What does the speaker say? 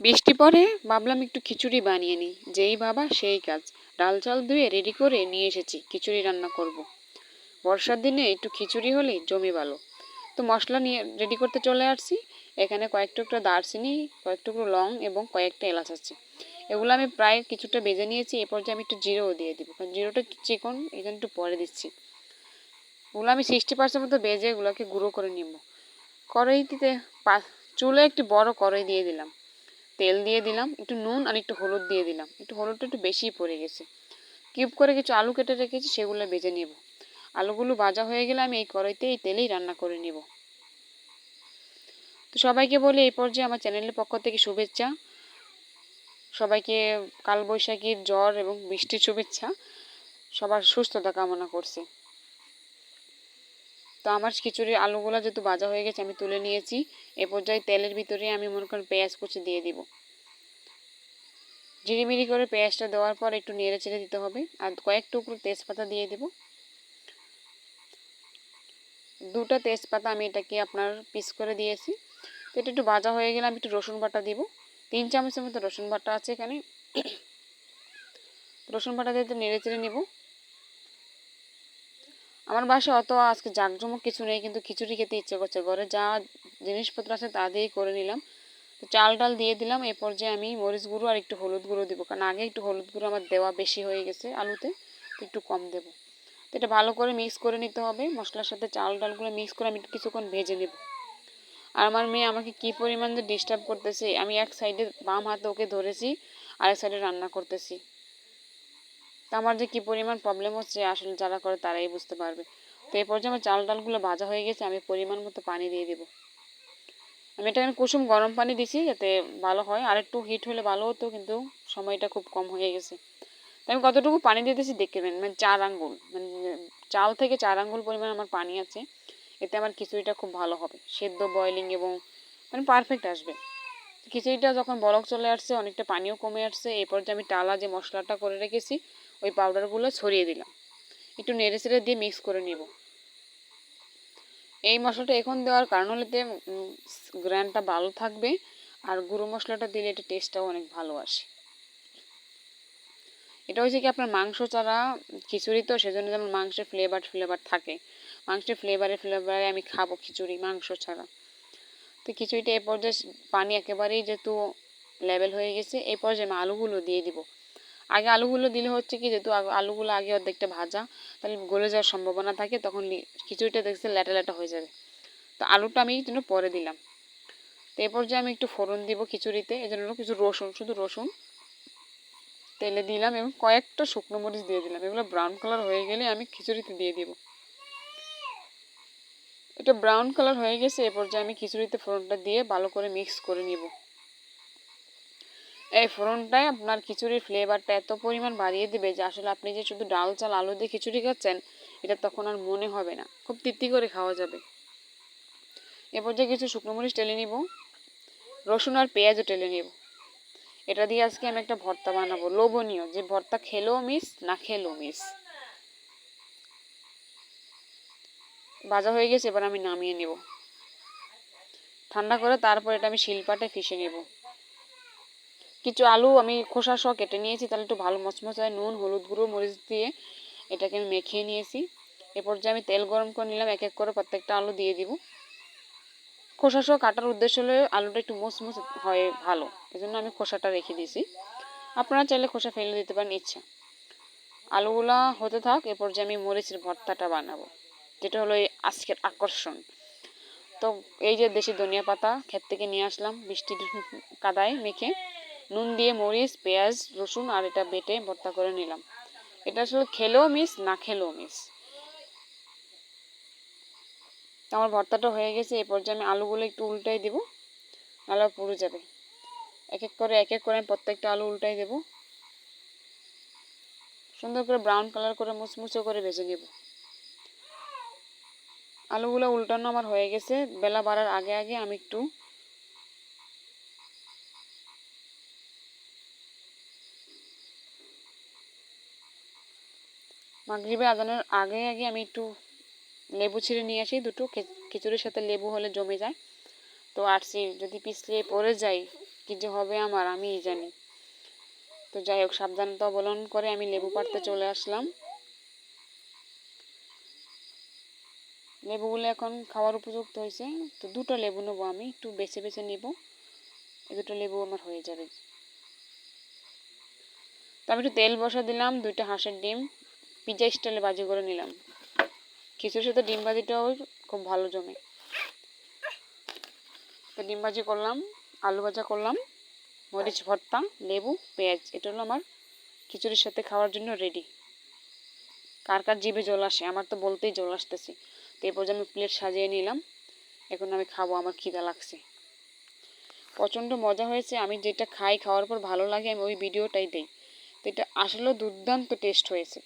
বৃষ্টি পরে ভাবলাম একটু খিচুড়ি বানিয়ে নিই। যেই বাবা সেই কাজ। ডাল চাল ধুয়ে রেডি করে নিয়ে এসেছি, খিচুড়ি রান্না করব। বর্ষার দিনে একটু খিচুড়ি হলেই জমে ভালো। তো মশলা নিয়ে রেডি করতে চলে আসছি। এখানে কয়েক টুকরো দারচিনি, কয়েক টুকরো লং এবং কয়েকটা এলাচ আছে। এগুলো আমি প্রায় কিছুটা বেজে নিয়েছি এরপর যে আমি একটু জিরোও দিয়ে দিব। কারণ জিরোটা চিকন জন্য একটু পরে দিচ্ছি। ওগুলো আমি সিক্সটি পার্সেন্ট মতো বেজে এগুলোকে গুঁড়ো করে নিব। কড়াইতে চুলে একটি বড় কড়াই দিয়ে দিলাম। তেল দিয়ে দিলাম, একটু নুন আর একটু হলুদ দিয়ে দিলাম। একটু হলুদটা একটু বেশিই পড়ে গেছে। কিউব করে কিছু আলু কেটে রেখেছি, সেগুলো বেজে নেব। আলুগুলো ভাজা হয়ে গেলে আমি এই কড়াইতে এই তেলেই রান্না করে নেব। তো সবাইকে বলি, এই পর্যায়ে আমার চ্যানেলের পক্ষ থেকে শুভেচ্ছা। সবাইকে কালবৈশাখীর জ্বর এবং বৃষ্টির শুভেচ্ছা। সবার সুস্থতা কামনা করছি। তো আমার খিচুড়ির আলুগুলো যেহেতু ভাজা হয়ে গেছে, আমি তুলে নিয়েছি। এ পর্যায়ে তেলের ভিতরে আমি মনে করেন পেঁয়াজ কুচি দিয়ে দিব। ঝিরিমিরি করে পেঁয়াজটা দেওয়ার পর একটু নেড়ে চেড়ে দিতে হবে। আর কয়েক টুকরো তেজপাতা দিয়ে দেব। দুটা তেজপাতা আমি এটাকে আপনার পিস করে দিয়েছি। তো এটা একটু ভাজা হয়ে গেলে আমি একটু রসুন বাটা দিব। তিন চামচের মতো রসুন বাটা আছে এখানে। রসুন বাটা দিয়ে নেড়ে চেড়ে নেব। আমার বাসায় অত আজকে জাঁকজমক কিছু নেই, কিন্তু খিচুড়ি খেতে ইচ্ছে করছে। ঘরে যা জিনিসপত্র আছে তা দিয়েই করে নিলাম। তো চাল ডাল দিয়ে দিলাম, এ পর্যায়ে আমি মরিচ গুঁড়ো আর একটু হলুদ গুঁড়ো দেবো। কারণ আগে একটু হলুদ গুঁড়ো আমার দেওয়া বেশি হয়ে গেছে আলুতে, তো একটু কম দেবো। তো এটা ভালো করে মিক্স করে নিতে হবে। মশলার সাথে চাল ডালগুলো মিক্স করে আমি একটু কিছুক্ষণ ভেজে নেব। আর আমার মেয়ে আমাকে কী পরিমাণ ডিস্টার্ব করতেছে, আমি এক সাইডে বাম হাতে ওকে ধরেছি, আরেক সাইডে রান্না করতেছি। তো আমার যে কী পরিমাণ প্রবলেম হচ্ছে আসলে যারা করে তারাই বুঝতে পারবে। তো এই পর্যায়ে আমার চাল ডালগুলো ভাজা হয়ে গেছে, আমি পরিমাণ মতো পানি দিয়ে দেবো। আমি এটা কুসুম গরম পানি দিছি যাতে ভালো হয়। আর একটু হিট হলে ভালো হতো, কিন্তু সময়টা খুব কম হয়ে গেছে। তো আমি কতটুকু পানি দিতেছি দেখবেন মানে চার আঙ্গুল মানে চাল থেকে চার আঙ্গুল পরিমাণ আমার পানি আছে। এতে আমার খিচুড়িটা খুব ভালো হবে। সেদ্ধ বয়লিং এবং মানে পারফেক্ট আসবে। খিচুড়িটা যখন বরফ চলে আসছে, অনেকটা পানিও কমে আসছে। এরপর যে আমি টালা যে মশলাটা করে রেখেছি ওই পাউডারগুলো ছড়িয়ে দিলাম। একটু নেড়ে চেড়ে দিয়ে মিক্স করে নিব। এই মশলাটা এখন দেওয়ার কারণ হলে গ্র্যান্ডটা ভালো থাকবে আর গুঁড়ো মশলাটা দিলে এটা টেস্টটাও অনেক ভালো আসে। এটা হচ্ছে কি আপনার মাংস ছাড়া খিচুড়ি তো, সেজন্য যেমন মাংসের ফ্লেভার ফ্লেভার থাকে। মাংসের ফ্লেভারে ফ্লেভারে আমি খাব খিচুড়ি, মাংস ছাড়া। তো খিচুড়িটা এই পর্যায়ে পানি একেবারেই যেহেতু লেভেল হয়ে গেছে এই পর্যায়ে আমি আলুগুলো দিয়ে দিব। আগে আলুগুলো দিলে হচ্ছে কি, যেহেতু আলুগুলো আগে অর্ধেকটা ভাজা, তাহলে গলে যাওয়ার সম্ভাবনা থাকে, তখন খিচুড়িটা দেখছে ল্যাটা ল্যাটা হয়ে যাবে। তো আলুটা আমি জন্য পরে দিলাম। তো এরপর যে আমি একটু ফোড়ন দিব খিচুড়িতে, এই জন্য কিছু রসুন, শুধু রসুন, তেলে দিলাম এবং কয়েকটা শুকনো মরিচ দিয়ে দিলাম। এগুলো ব্রাউন কালার হয়ে গেলে আমি খিচুড়িতে দিয়ে দিব। এটা ব্রাউন কালার হয়ে গেছে এরপর যে আমি খিচুড়িতে ফোড়নটা দিয়ে ভালো করে মিক্স করে নিব। এই ফোড়নটায় আপনার খিচুড়ির ফ্লেভারটা এত পরিমাণ বাড়িয়ে দেবে যে আসলে আপনি যে শুধু ডাল, চাল, আলু দিয়ে খিচুড়ি খাচ্ছেন, এটা তখন আর মনে হবে না। খুব তৃপ্তি করে খাওয়া যাবে। এরপর যে কিছু শুকনো মরিচ টেলে নিব। রসুন আর পেঁয়াজও টেলে নিব। এটা দিয়ে আজকে আমি একটা ভর্তা বানাবো। লোভনীয়। যে ভর্তা খেলেও মিস না খেলেও মিস ভাজা হয়ে গেছে, এবার আমি নামিয়ে নেব। ঠান্ডা করে তারপর এটা আমি শিলপাটে ফিসে নেব। কিছু আলু আমি খোসা সহ কেটে নিয়েছি, তাহলে একটু ভালো মচমচায় নুন, হলুদ গুঁড়ো, মরিচ দিয়ে এটাকে আমি মেখিয়ে নিয়েছি। এরপর যে আমি তেল গরম করে নিলাম, এক এক করে প্রত্যেকটা আলু দিয়ে দিব। খোসা সহ কাটার উদ্দেশ্য হলে আলুটা একটু মুসমুস হয় ভালো, এজন্য আমি খোসাটা রেখে দিয়েছি। আপনারা চাইলে খোসা ফেলে দিতে পারেন, ইচ্ছা। আলুগুলা হতে থাক এরপর যে আমি মরিচের ভর্তাটা বানাবো, যেটা হলো এই আজকের আকর্ষণ। তো এই যে দেশি ধনিয়া পাতা, ক্ষেত থেকে নিয়ে আসলাম বৃষ্টির কাদায় মেখে। নুন দিয়ে মরিচ, পেঁয়াজ, রসুন আর এটা বেটে ভর্তা করে নিলাম। এটা আসলে খেলেও মিস না খেলেও মিস আমার ভর্তাটা হয়ে গেছে এই পর্যায়ে আমি আলুগুলো একটু উল্টাই দিব, নাহলে পুড়ে যাবে। এক এক করে এক এক করে আমি প্রত্যেকটা আলু উল্টাই দেব। সুন্দর করে ব্রাউন কালার করে মুচমুচো করে ভেজে নেব। আলুগুলো উল্টানো আমার হয়ে গেছে। বেলা বাড়ার আগে আগে আমি একটু মাগরিবে আদানের আগে আগে আমি একটু লেবু ছিঁড়ে নিয়ে আসি দুটো। খিচুড়ির সাথে লেবু হলে জমে যায়। তো আরসি যদি পিছলে পড়ে যাই কী যে হবে আমার আমিই জানি। তো যাই হোক, সাবধানতা অবলম্বন করে আমি লেবু পাড়তে চলে আসলাম। লেবুগুলো এখন খাওয়ার উপযুক্ত হয়েছে। তো দুটো লেবু নেব আমি, একটু বেছে বেছে নেব। এই দুটো লেবু আমার হয়ে যাবে। তো আমি একটু তেল বসা দিলাম, দুইটা হাঁসের ডিম। পিজা স্টাইলে বাজি করে নিলাম। কিছুর সাথে ডিম ভাজিটাও খুব ভালো জমে। তো ডিম ভাজি করলাম, আলু ভাজা করলাম, মরিচ ভর্তা, লেবু, পেঁয়াজ, এটা হলো আমার খিচুড়ির সাথে খাওয়ার জন্য রেডি কার কার জিভে জল আসে? আমার তো বলতেই জল আসতেছে। তো এরপর আমি প্লেট সাজিয়ে নিলাম, এখন আমি খাব, আমার খিদা লাগছে। প্রচণ্ড মজা হয়েছে, আমি যেটা খাই খাওয়ার পর ভালো লাগে, আমি ওই ভিডিওটাই দিই। তো এটা আসলেও দুর্দান্ত টেস্ট হয়েছে।